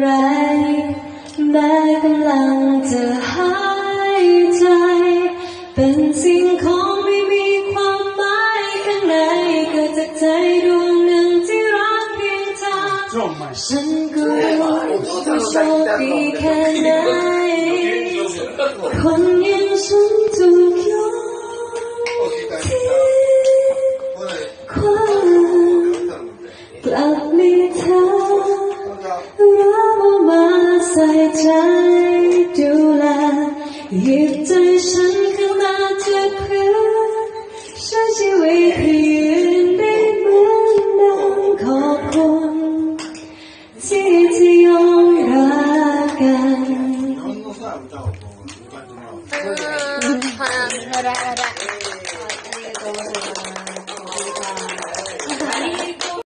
ไรแม้กำลังจะหายใจ เป็นสิ่งของไม่มีความหมายข้างในเกิดจากใจดวงหนึ่งที่รักเพียงเธอฉันก็รู้ว่าโชคดีแค่ไหนคนอยังฉันถูกโยนทิ้งความกลับมีเธอ 在太丢烂，也在深坑那铁盆，山西为云北门当靠坤，姐姐用热干。好呀，好的，好的。